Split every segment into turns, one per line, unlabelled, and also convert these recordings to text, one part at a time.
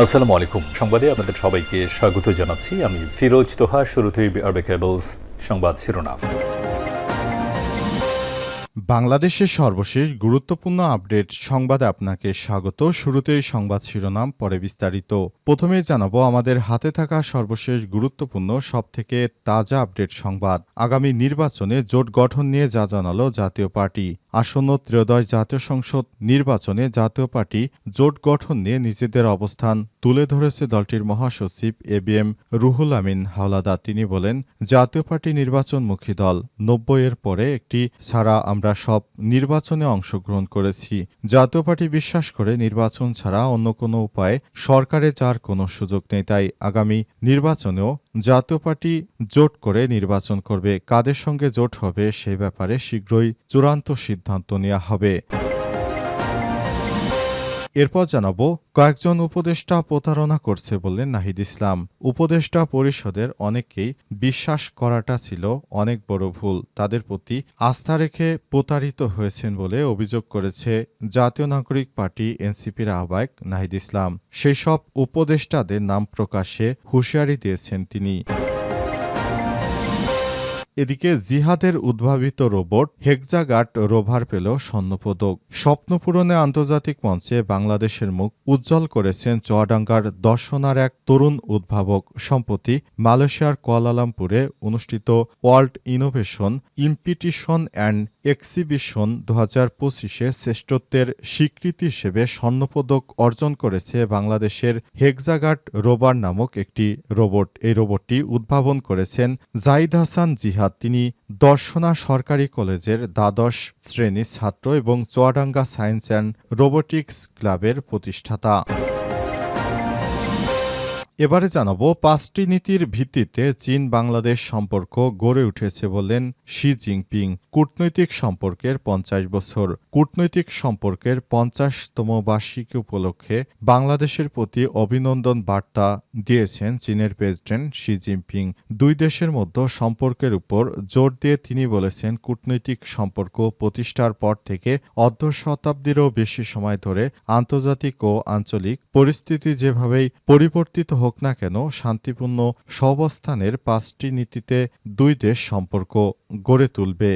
আসসালামু আলাইকুম। সংবাদে আপনাদের সবাইকে স্বাগত জানাচ্ছি। আমি ফিরোজ তোহা, শুরুতেই আরবে কেবলস সংবাদ শিরোনাম।
বাংলাদেশের সর্বশেষ গুরুত্বপূর্ণ আপডেট সংবাদে আপনাকে স্বাগত। শুরুতেই সংবাদ শিরোনাম, পরে বিস্তারিত। প্রথমে জানাব, আমাদের হাতে থাকা সর্বশেষ গুরুত্বপূর্ণ, সবথেকে তাজা আপডেট সংবাদ। আগামী নির্বাচনে জোট গঠন নিয়ে যা জানালো জাতীয় পার্টি। আসন্ন ত্রয়োদশ জাতীয় সংসদ নির্বাচনে জাতীয় পার্টি জোট গঠন নিয়ে নিজেদের অবস্থান তুলে ধরেছে দলটির মহাসচিব A B M Ruhul Amin. Howlader তিনি বলেন, জাতীয় পার্টি নির্বাচনমুখী দল। নব্বই এর পরে একটি ছাড়া আমরা সব নির্বাচনে অংশগ্রহণ করেছি। জাতীয় পার্টি বিশ্বাস করে নির্বাচন ছাড়া অন্য কোনো উপায়ে সরকারে যার কোনো সুযোগ নেই, তাই আগামী নির্বাচনেও জাতীয় পার্টি জোট করে নির্বাচন করবে। কাদের সঙ্গে জোট হবে সে ব্যাপারে শীঘ্রই চূড়ান্ত সিদ্ধান্ত নেওয়া হবে। এরপর জানাব, কয়েকজন উপদেষ্টা প্রতারণা করছে বললেন নাহিদ ইসলাম। উপদেষ্টা পরিষদের অনেককেই বিশ্বাস করাটা ছিল অনেক বড় ভুল। তাদের প্রতি আস্থা রেখে প্রতারিত হয়েছেন বলে অভিযোগ করেছে জাতীয় নাগরিক পার্টি এনসিপির আহ্বায়ক নাহিদ ইসলাম। সেই সব উপদেষ্টাদের নাম প্রকাশে হুঁশিয়ারি দিয়েছেন তিনি। এদিকে জিহাদের উদ্ভাবিত রোবট হেক্সাগাট রোভার পেল স্বর্ণপদক। স্বপ্নপূরণে আন্তর্জাতিক মঞ্চে বাংলাদেশের মুখ উজ্জ্বল করেছেন চুয়াডাঙ্গার দর্শনার এক তরুণ উদ্ভাবক সম্প্রতি মালয়েশিয়ার কুয়ালালামপুরে অনুষ্ঠিত world innovation, competition and exhibition দু হাজার পঁচিশে শ্রেষ্ঠত্বের স্বীকৃতি হিসেবে স্বর্ণপদক অর্জন করেছে বাংলাদেশের হেক্সাগাট রোবার নামক একটি রোবট। এই রোবটটি উদ্ভাবন করেছেন জাইদ হাসান জিহাদ। তিনি দর্শনা সরকারি কলেজের দ্বাদশ শ্রেণির ছাত্র এবং চুয়াডাঙ্গা সায়েন্স অ্যান্ড রোবোটিক্স ক্লাবের প্রতিষ্ঠাতা। এবারে জানাব পাঁচটি নীতির ভিত্তিতে চীন বাংলাদেশ সম্পর্ক গড়ে উঠেছে বললেন শি জিনপিং। কূটনৈতিক সম্পর্কের পঞ্চাশ বছর। কূটনৈতিক সম্পর্কের পঞ্চাশতম বার্ষিকী উপলক্ষে বাংলাদেশের প্রতি অভিনন্দন বার্তা দিয়েছেন চীনের প্রেসিডেন্ট শি জিনপিং। দুই দেশের মধ্যে সম্পর্কের উপর জোর দিয়ে তিনি বলেছেন, কূটনৈতিক সম্পর্ক প্রতিষ্ঠার পর থেকে অর্ধ শতাব্দীরও বেশি সময় ধরে আন্তর্জাতিক ও আঞ্চলিক পরিস্থিতি যেভাবেই পরিবর্তিত হোক না কেন শান্তিপূর্ণ সবস্থানের পাঁচটি নীতিতে দুই দেশ সম্পর্ক গড়ে তুলবে।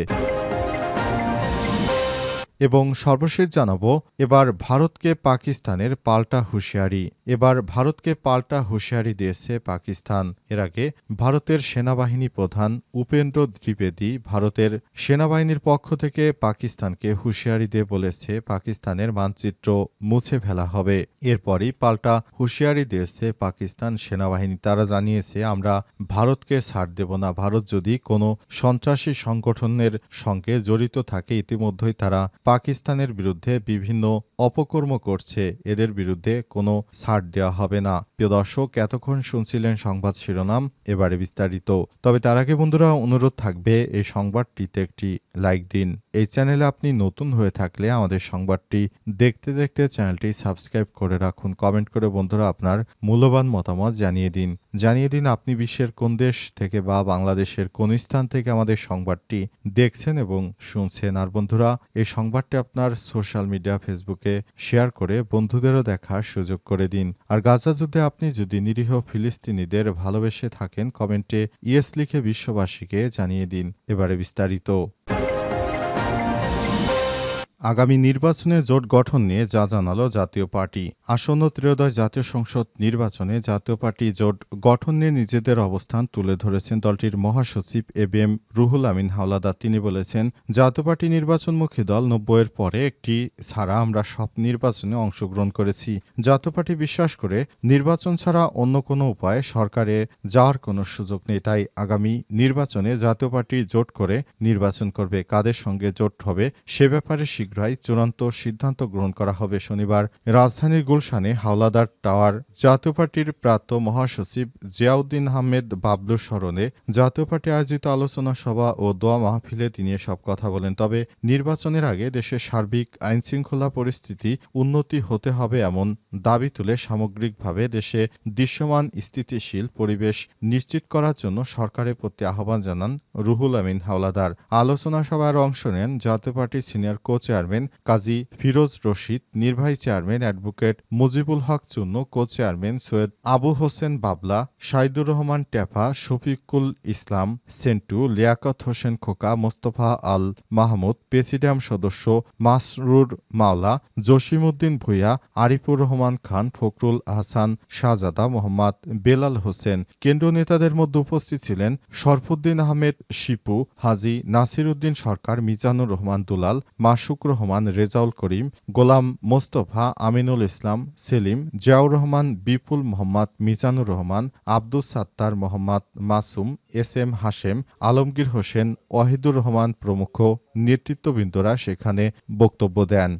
এবং সর্বশেষ জানাব, এবার ভারতকে পাকিস্তানের পাল্টা হুঁশিয়ারি। এবার ভারতকে পাল্টা হুঁশিয়ারি দিয়েছে পাকিস্তান। এর আগে ভারতের সেনাবাহিনী প্রধান উপেন্দ্র দ্বিবেদী ভারতের সেনাবাহিনীর পক্ষ থেকে পাকিস্তানকে হুঁশিয়ারি দিয়ে বলেছে, পাকিস্তানের মানচিত্র মুছে ফেলা হবে। এরপরই পাল্টা হুঁশিয়ারি দিয়েছে পাকিস্তান সেনাবাহিনী। তারা জানিয়েছে, আমরা ভারতকে ছাড় দেব না। ভারত যদি কোনো সন্ত্রাসী সংগঠনের সঙ্গে জড়িত থাকে, ইতিমধ্যেই তারা পাকিস্তানের বিরুদ্ধে বিভিন্ন অপকর্ম করছে। এদের বিরুদ্ধে কোনো ছাড় দেওয়া হবে না। প্রিয় দর্শক, এতক্ষণ শুনছিলেন সংবাদ শিরোনাম, এবারে বিস্তারিত। তবে তার আগে বন্ধুরা, অনুরোধ থাকবে, এই সংবাদটিতে একটি লাইক দিন। এই চ্যানেলে আপনি নতুন হয়ে থাকলে আমাদের সংবাদটি দেখতে দেখতে চ্যানেলটি সাবস্ক্রাইব করে রাখুন। কমেন্ট করে বন্ধুরা আপনার মূল্যবান মতামত জানিয়ে দিন। জানিয়ে দিন আপনি বিশ্বের কোন দেশ থেকে বা বাংলাদেশের কোন স্থান থেকে আমাদের সংবাদটি দেখছেন এবং শুনছেন। আর বন্ধুরা, এই সংবাদটি আপনার সোশ্যাল মিডিয়া, ফেসবুকে শেয়ার করে বন্ধুদেরও দেখার সুযোগ করে দিন। আর গাজা যুদ্ধে আপনি যদি নিরীহ ফিলিস্তিনিদের ভালোবেসে থাকেন, কমেন্টে ইয়েস লিখে বিশ্ববাসীকে জানিয়ে দিন। এবারে বিস্তারিত। আগামী নির্বাচনে জোট গঠন নিয়ে যা জানালো জাতীয় পার্টি। আসন্ন ত্রয়োদশ জাতীয় সংসদ নির্বাচনে জাতীয় পার্টি জোট গঠন নিয়ে নিজেদের অবস্থান তুলে ধরেছেন দলটির মহাসচিব A B M Ruhul Amin Howlader. তিনি বলেছেন, জাতীয় পার্টি নির্বাচনমুখী দল নব্বইয়ের পরে একটি ছাড়া আমরা সব নির্বাচনে অংশগ্রহণ করেছি। জাতীয় পার্টি বিশ্বাস করে নির্বাচন ছাড়া অন্য কোনো উপায়ে সরকারে যাওয়ার কোনো সুযোগ নেই। তাই আগামী নির্বাচনে জাতীয় পার্টি জোট করে নির্বাচন করবে। কাদের সঙ্গে জোট হবে সে ব্যাপারে শীঘ্রই চূড়ান্ত সিদ্ধান্ত গ্রহণ করা হবে শনিবার। রাজধানীর গুলশানে হাওলাদার টাওয়ার, জাতীয় পার্টির প্রাপ্ত মহাসচিব জিয়াউদ্দিন আহমেদ বাবলুর স্মরণে জাতীয় পার্টি আয়োজিত আলোচনা সভা ও দোয়া মাহফিলে তিনি সব কথা বলেন। তবে নির্বাচনের আগে দেশের সার্বিক আইনশৃঙ্খলা পরিস্থিতি উন্নতি হতে হবে এমন দাবি তুলে সামগ্রিকভাবে দেশে দৃশ্যমান স্থিতিশীল পরিবেশ নিশ্চিত করার জন্য সরকারের প্রতি আহ্বান জানান রুহুল আমিন হাওলাদার। আলোচনা সভায় অংশ নেন জাতীয় পার্টির senior co chairman Kazi Feroz Rashid, নির্বাহী chairman advocate Mujibul Haque Chunnu co chairman Syed Abu Hossain Babla Saidur Rahman টেপা, শফিকুল ইসলাম, সেন্টু, লিয়াকত হোসেন খোকা, মোস্তফা আল মাহমুদ, প্রেসিডিয়াম সদস্য মাসরুর মাওলা, জসিমউদ্দিন ভূঁইয়া, আরিফুর রহমান খান, ফখরুল আহসান শাহজাদা, মোহাম্মদ বেলাল হোসেন। কেন্দ্রীয় নেতাদের মধ্যে উপস্থিত ছিলেন শরফুদ্দিন আহমেদ শিপু, হাজি নাসির উদ্দিন সরকার, মিজানুর রহমান দুলাল, মাসুক রহমান, রেজাউল করিম, গোলাম মোস্তফা, আমিনুল ইসলাম, সেলিম, জিয়াউর রহমান, বিপুল মোহাম্মদ, মিজানুর রহমান, আব্দুস সাত্তার মোহাম্মদ, মাসুম, এস এম হাশেম, আলমগীর হোসেন, ওয়াহিদুর রহমান প্রমুখ নেতৃত্ববৃন্দরা সেখানে বক্তব্য দেন।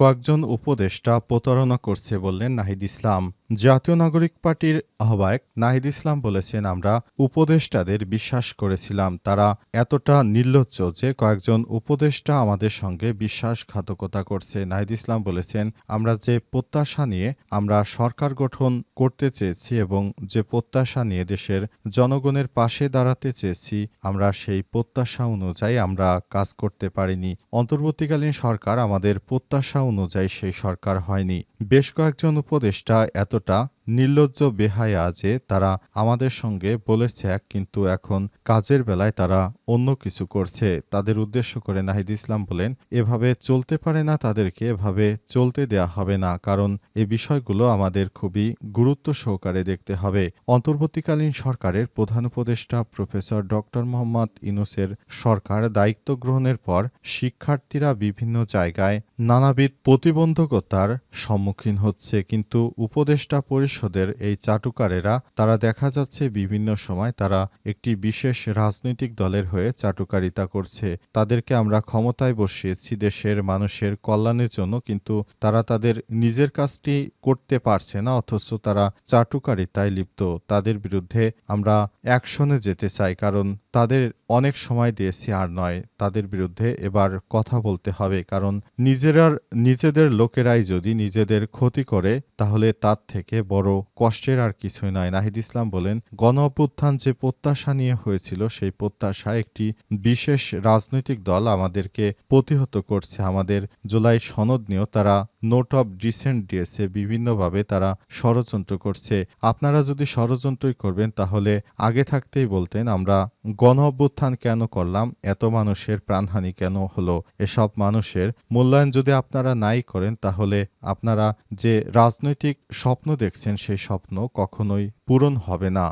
কয়েকজন উপদেষ্টা প্রতারণা করছে বললেন নাহিদ ইসলাম। জাতীয় নাগরিক পার্টির আহ্বায়ক নাহিদ ইসলাম বলেছেন, আমরা উপদেষ্টাদের বিশ্বাস করেছিলাম। তারা এতটা নির্লজ্জ যে কয়েকজন উপদেষ্টা আমাদের সঙ্গে বিশ্বাসঘাতকতা করছে। নাহিদ ইসলাম বলেছেন, আমরা যে প্রত্যাশা নিয়ে আমরা সরকার গঠন করতে চেয়েছি এবং যে প্রত্যাশা নিয়ে দেশের জনগণের পাশে দাঁড়াতে চেয়েছি, আমরা সেই প্রত্যাশা অনুযায়ী আমরা কাজ করতে পারিনি। অন্তর্বর্তীকালীন সরকার আমাদের প্রত্যাশা অনুযায়ী সেই সরকার হয়নি। বেশ কয়েকজন উপদেষ্টা এতটা নির্লজ্জ বেহায়া যে তারা আমাদের সঙ্গে বলেছে এক কিন্তু এখন কাজের বেলায় তারা অন্য কিছু করছে। তাদের উদ্দেশ্য করে নাহিদ ইসলাম বলেন, এভাবে চলতে পারে না তাদেরকে, এভাবে চলতে দেয়া হবে না, কারণ এ বিষয়গুলো আমাদের খুবই গুরুত্ব সহকারে দেখতে হবে। অন্তর্বর্তীকালীন সরকারের প্রধান উপদেষ্টা প্রফেসর ডক্টর মোহাম্মদ ইনুসের সরকার দায়িত্ব গ্রহণের পর শিক্ষার্থীরা বিভিন্ন জায়গায় নানাবিধ প্রতিবন্ধকতার সম্মুখীন হচ্ছে, কিন্তু উপদেষ্টা পরিষদের এই চাটুকারেরা, তারা দেখা যাচ্ছে বিভিন্ন সময় তারা একটি বিশেষ রাজনৈতিক দলের হয়ে চাটুকারিতা করছে। তাদেরকে আমরা ক্ষমতায় বসিয়েছি দেশের মানুষের কল্যাণের জন্য, কিন্তু তারা তাদের নিজের কাজটি করতে পারছে না, অথচ তারা চাটুকারিতায় লিপ্ত। তাদের বিরুদ্ধে আমরা অ্যাকশনে যেতে চাই, কারণ তাদের অনেক সময় দিয়েছি আর নয়। তাদের বিরুদ্ধে এবার কথা বলতে হবে, কারণ নিজেরা নিজেদের লোকেরাই যদি নিজেদের ক্ষতি করে, তাহলে তার থেকে বড় কষ্টের আর কিছুই নয় নাহিদ ইসলাম বলেন গণ যে প্রত্যাশা নিয়ে হয়েছিল, সেই প্রত্যাশা একটি বিশেষ রাজনৈতিক দল আমাদেরকে প্রতিহত করছে। আমাদের জুলাই সনদ নিয়েও তারা নোট অফ ডিসেন্ট দিয়েছে, বিভিন্নভাবে তারা ষড়যন্ত্র করছে। আপনারা যদি ষড়যন্ত্রই করবেন, তাহলে আগে থাকতেই বলতেন, আমরা গণ অভ্যুত্থান কেন করলাম? এত মানুষের প্রাণহানি কেন হলো? এসব মানুষের মূল্যায়ন যদি আপনারা নাই করেন, তাহলে আপনারা যে রাজনৈতিক স্বপ্ন দেখছেন সেই স্বপ্ন কখনোই পূরণ হবে না।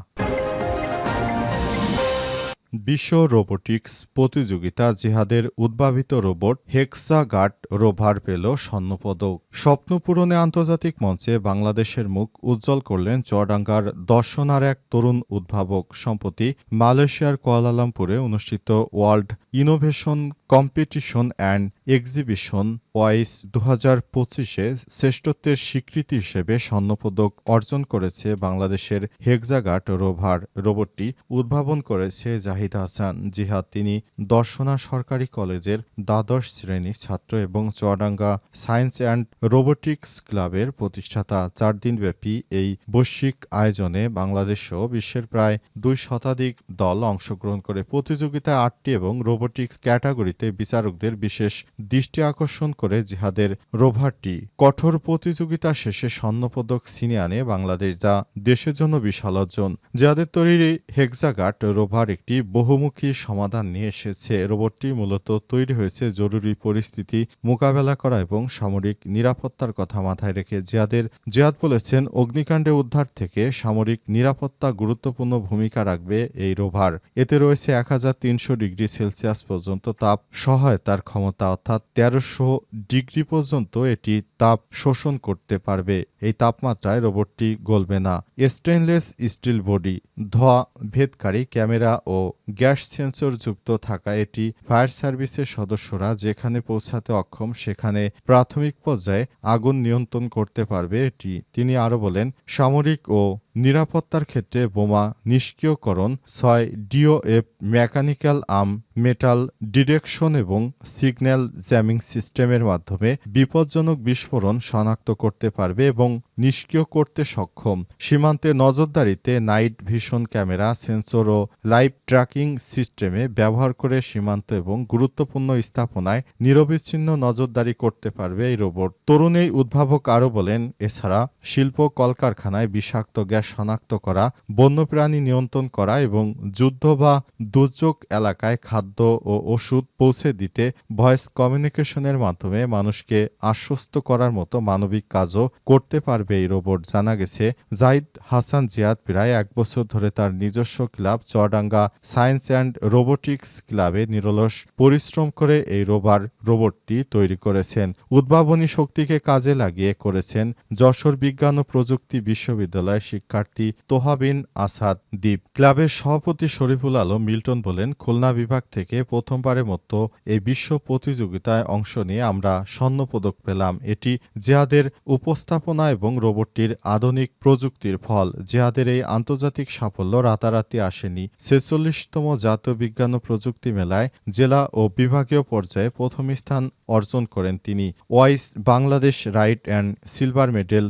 বিশ্ব রোবোটিক্স প্রতিযোগিতা জিহাদের উদ্ভাবিত রোবট হেক্সাগার্ড রোভার পেল স্বর্ণপদক। স্বপ্ন পূরণে আন্তর্জাতিক মঞ্চে বাংলাদেশের মুখ উজ্জ্বল করলেন চুয়াডাঙ্গার দর্শনার এক তরুণ উদ্ভাবক সম্প্রতি মালয়েশিয়ার কুয়ালালামপুরে অনুষ্ঠিত world innovation competition and exhibition wise দু হাজার পঁচিশে শ্রেষ্ঠত্বের স্বীকৃতি হিসেবে স্বর্ণপদক অর্জন করেছে বাংলাদেশের হেক্সাগার্ড রোভার রোবটটি উদ্ভাবন করেছে জাহিদ হাসান। জিহাদ তিনি দর্শনা সরকারি কলেজের দ্বাদশ শ্রেণির ছাত্র এবং চুয়াডাঙ্গা সায়েন্স অ্যান্ড রোবোটিক্স ক্লাবের প্রতিষ্ঠাতা। চার দিনব্যাপী এই বৈশ্বিক আয়োজনে বাংলাদেশসহ বিশ্বের প্রায় দুই শতাধিক দল অংশগ্রহণ করে। প্রতিযোগিতায় আটটি এবং রোবোটিক্স ক্যাটাগরিতে বিচারকদের বিশেষ দৃষ্টি আকর্ষণ করে জিহাদের রোভারটি কঠোর প্রতিযোগিতা শেষে স্বর্ণপদক ছিনিয়ে আনে বাংলাদেশ, যা দেশের জন্য বিশাল অর্জন। জিহাদের তৈরি হেক্সাগাট রোভার একটি বহুমুখী সমাধান নিয়ে এসেছে। রোবটটি মূলত তৈরি হয়েছে জরুরি পরিস্থিতি মোকাবেলা করা এবং সামরিক নিরাপত্তার কথা মাথায় রেখে। জিয়াদের জিয়াদ বলেছেন, অগ্নিকাণ্ডে উদ্ধার থেকে সামরিক নিরাপত্তা গুরুত্বপূর্ণ ভূমিকা রাখবে এই রোভার। এতে রয়েছে এক হাজার তিনশো ডিগ্রি সেলসিয়াস পর্যন্ত তাপ সহায়তার ক্ষমতা। অর্থাৎ তেরোশো ডিগ্রি পর্যন্ত এটি তাপ শোষণ করতে পারবে। এই তাপমাত্রায় রোবটটি গলবে না। স্টেনলেস স্টিল বডি, ধোয়া, ভেদকারী ক্যামেরা ও গ্যাস সেন্সর যুক্ত থাকা এটি ফায়ার সার্ভিসের সদস্যরা যেখানে পৌঁছাতে অক্ষম, সেখানে প্রাথমিক পর্যায়ে আগুন নিয়ন্ত্রণ করতে পারবে এটি। তিনি আরও বলেন, সামরিক ও নিরাপত্তার ক্ষেত্রে বোমা নিষ্ক্রিয়করণ, ছয় DOF mechanical arm, metal detection এবং সিগন্যাল জ্যামিং সিস্টেমের মাধ্যমে বিপজ্জনক বিস্ফোরণ শনাক্ত করতে পারবে এবং নিষ্ক্রিয় করতে সক্ষম। সীমান্তে নজরদারিতে নাইট ভিশন ক্যামেরা, সেন্সর ও লাইভ ট্র্যাকিং সিস্টেমে ব্যবহার করে সীমান্ত এবং গুরুত্বপূর্ণ স্থাপনায় নিরবিচ্ছিন্ন নজরদারি করতে পারবে এই রোবট। তরুণ এই উদ্ভাবক আরও বলেন, এছাড়া শিল্প কলকারখানায় বিষাক্ত গ্যাস শনাক্ত করা, বন্যপ্রাণী নিয়ন্ত্রণ করা এবং যুদ্ধ বা দুর্যোগ এলাকায় খাদ্য ও ওষুধ পৌঁছে দিতে ভয়েস কমিউনিকেশনের মাধ্যমে মানুষকে আশ্বস্ত করার মতো মানবিক কাজও করতে পারবে এই রোবট। জানা গেছে, জাইদ হাসান জিয়াদ প্রায় এক বছর ধরে তার নিজস্ব club Chuadanga science and robotics ক্লাবে নিরলস পরিশ্রম করে এই রোবার রোবটটি তৈরি করেছেন। উদ্ভাবনী শক্তিকে কাজে লাগিয়ে করেছেন যশোর বিজ্ঞান ও প্রযুক্তি বিশ্ববিদ্যালয়ের শিক্ষার্থী তোহাবিন আসাদ দ্বীপ। ক্লাবের সভাপতি শরীফুল আলম মিল্টন বলেন, খুলনা বিভাগ থেকে প্রথমবারের মতো এই বিশ্ব প্রতিযোগিতায় অংশ নিয়ে আমরা স্বর্ণপদক পেলাম। এটি জিয়াদের উপস্থাপনা এবং রোবটটির আধুনিক প্রযুক্তির ফল। জেহাদের এই আন্তর্জাতিক সাফল্য রাতারাতি আসেনি। ছেচল্লিশতম জাতীয় বিজ্ঞান ও প্রযুক্তি মেলায় জেলা ও বিভাগীয় পর্যায়ে প্রথম স্থান অর্জন করেন তিনি। Wise Bangladesh right and silver medal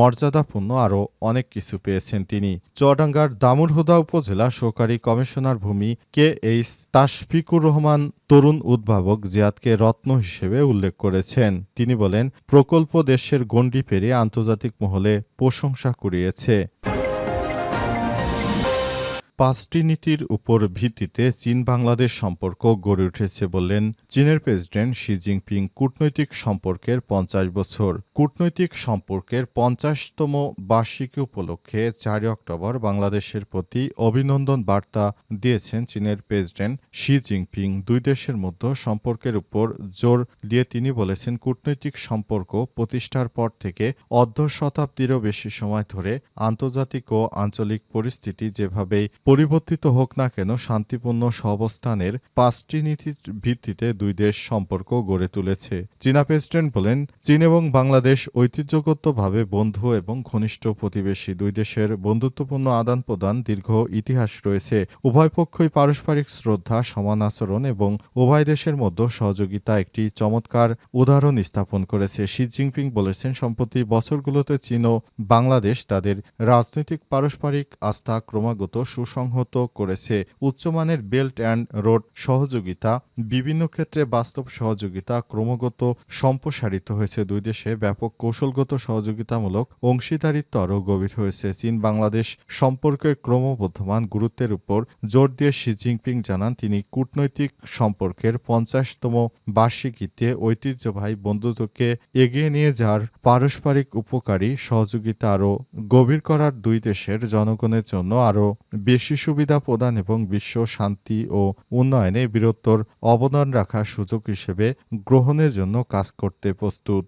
মর্যাদাপূর্ণ আরও অনেক কিছু পেয়েছেন তিনি। চুয়াডাঙ্গার দামুরহুদা উপজেলা সহকারী কমিশনার ভূমি কে এইচ তাশফিকুর রহমান তরুণ উদ্ভাবক জিয়াদকে রত্ন হিসেবে উল্লেখ করেছেন। তিনি বলেন, প্রকল্প দেশের গণ্ডি পেরিয়ে আন্তর্জাতিক মহলে প্রশংসা কুড়িয়েছে। পাঁচটি নীতির উপর ভিত্তিতে চীন বাংলাদেশ সম্পর্ক গড়ে উঠেছে বললেন চীনের প্রেসিডেন্ট শি জিনপিং কূটনৈতিক সম্পর্কের পঞ্চাশ বছর। কূটনৈতিক সম্পর্কের পঞ্চাশতম বার্ষিকী উপলক্ষে চারই অক্টোবর বাংলাদেশের প্রতি অভিনন্দন বার্তা দিয়েছেন চীনের প্রেসিডেন্ট শি জিনপিং। দুই দেশের মধ্যে সম্পর্কের উপর জোর দিয়ে তিনি বলেছেন, কূটনৈতিক সম্পর্ক প্রতিষ্ঠার পর থেকে অর্ধ শতাব্দীরও বেশি সময় ধরে আন্তর্জাতিক ও আঞ্চলিক পরিস্থিতি যেভাবেই পরিবর্তিত হোক না কেন, শান্তিপূর্ণ সহাবস্থানের পাঁচটি নীতির ভিত্তিতে দুই দেশ সম্পর্ক গড়ে তুলেছে। চীনা প্রেসিডেন্ট বলেন, চীন এবং বাংলাদেশ ঐতিহ্যগতভাবে বন্ধু এবং ঘনিষ্ঠ প্রতিবেশী দুই দেশের বন্ধুত্বপূর্ণ আদান প্রদান দীর্ঘ ইতিহাস রয়েছে। উভয় পক্ষই পারস্পরিক শ্রদ্ধা, সমান আচরণ এবং উভয় দেশের মধ্যে সহযোগিতা একটি চমৎকার উদাহরণ স্থাপন করেছে। শি জিনপিং বলেছেন, সম্প্রতি বছরগুলোতে চীন ও বাংলাদেশ তাদের রাজনৈতিক পারস্পরিক আস্থা ক্রমাগত সুসংহত করেছে। উচ্চমানের বেল্ট অ্যান্ড রোড সহযোগিতা, বিভিন্ন ক্ষেত্রে বাস্তব সহযোগিতা ক্রমাগত সম্প্রসারিত হয়েছে। দুই দেশে ব্যাপক কৌশলগত সহযোগিতামূলক অংশীদারিত্ব আরও গভীর হয়েছে। চীন বাংলাদেশ সম্পর্কের ক্রমবর্ধমান গুরুত্বের উপর জোর দিয়ে শি জিনপিং জানান তিনি। কূটনৈতিক সম্পর্কের পঞ্চাশতম বার্ষিকীতে ঐতিহ্যবাহী বন্ধুত্বকে এগিয়ে নিয়ে যাওয়ার পারস্পরিক উপকারী সহযোগিতা আরও গভীর করার দুই দেশের জনগণের জন্য আরও বেশি সুবিধা প্রদান এবং বিশ্ব শান্তি ও উন্নয়নে বীরত্বর অবদান রাখার সুযোগ হিসেবে গ্রহণের জন্য কাজ করতে প্রস্তুত।